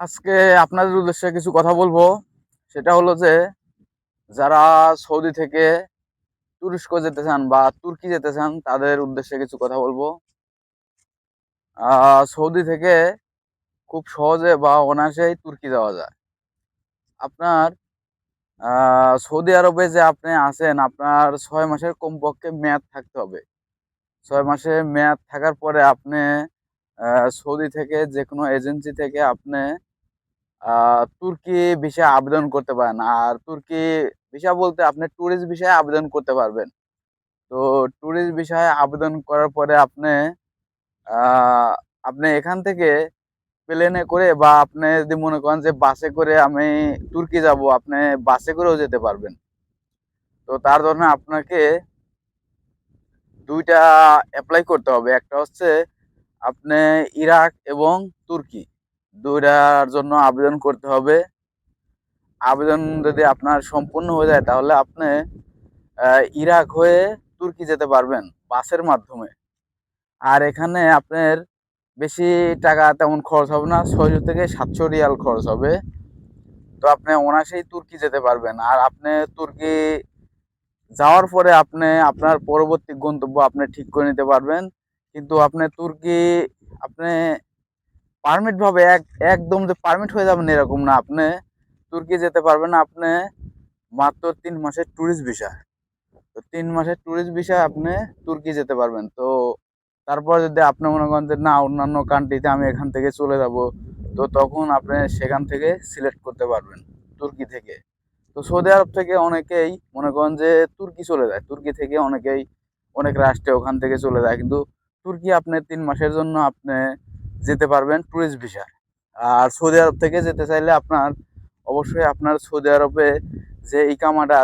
আজকে আপনাদের উদ্দেশ্যে কিছু কথা বলব। সেটা হলো যে, যারা সৌদি থেকে তুরস্ক যেতে চান বা তুর্কি যেতে চান, তাদের উদ্দেশ্যে কিছু কথা বলব। সৌদি থেকে খুব সহজে বা অনায়াসেই তুর্কি যাওয়া যায়। আপনার সৌদি আরবে যে আপনি আছেন আপনার ছয় মাসের কমপক্ষে মেয়াদ থাকতে হবে। ছয় মাসে মেয়াদ থাকার পরে আপনি সৌদি থেকে যে কোনো এজেন্সি থেকে আপনি তুর্কি ভিসা আবেদন করতে পারেন। আর তুর্কি ভিসা বলতে আপনি ট্যুরিস্ট ভিসায় আবেদন করতে পারবেন। তো ট্যুরিস্ট ভিসায় আবেদন করার পরে আপনি আপনি এখান থেকে প্লেনে করে বা আপনি যদি মনে করেন যে বাসে করে আমি তুর্কি যাব, আপনি বাসে করেও যেতে পারবেন। তো তার জন্য আপনাকে দুইটা অ্যাপ্লাই করতে হবে। একটা হচ্ছে আপনি ইরাক এবং তুর্কি। দুইটার জন্য আবেদন করতে হবে। আবেদন যদি আপনার সম্পূর্ণ হয়ে যায়, তাহলে আপনি ইরাক হয়ে তুর্কি যেতে পারবেন বাসের মাধ্যমে। আর এখানে আপনার বেশি টাকা তেমন খরচ হবে না, ছয়শো থেকে সাতশো রিয়াল খরচ হবে। তো আপনি অনায়াসেই তুর্কি যেতে পারবেন। আর আপনি তুর্কি যাওয়ার পরে আপনি, আপনার পরবর্তী গন্তব্য আপনি ঠিক করে নিতে পারবেন। কিন্তু আপনি তুর্কি, আপনি পারমিট ভাবে এক, একদম যে পারমিট হয়ে যাবেন এরকম না। আপনি তুর্কি যেতে পারবেন আপনি মাত্র তিন মাসের ট্যুরিস্ট ভিসা তো তিন মাসের ট্যুরিস্ট ভিসা আপনি তুর্কি যেতে পারবেন। তো তারপর যদি আপনি মনে করেন যে, না, অন্যান্য কান্ট্রিতে আমি এখান থেকে চলে যাব, তো তখন আপনি সেখান থেকে সিলেক্ট করতে পারবেন, তুর্কি থেকে। তো সৌদি আরব থেকে অনেকেই মনে করেন যে, তুর্কি চলে যায়। তুর্কি থেকে অনেকেই অনেক রাষ্ট্রে ওখান থেকে চলে যায়। কিন্তু তুর্কি আপনি তিন মাসের জন্য আপনি যেতে পারবেন ট্যুরিস্ট ভিসা আর সৌদি আরব থেকে যেতে চাইলে আপনার, অবশ্যই আপনার সৌদি আরবে যে ইকামাটা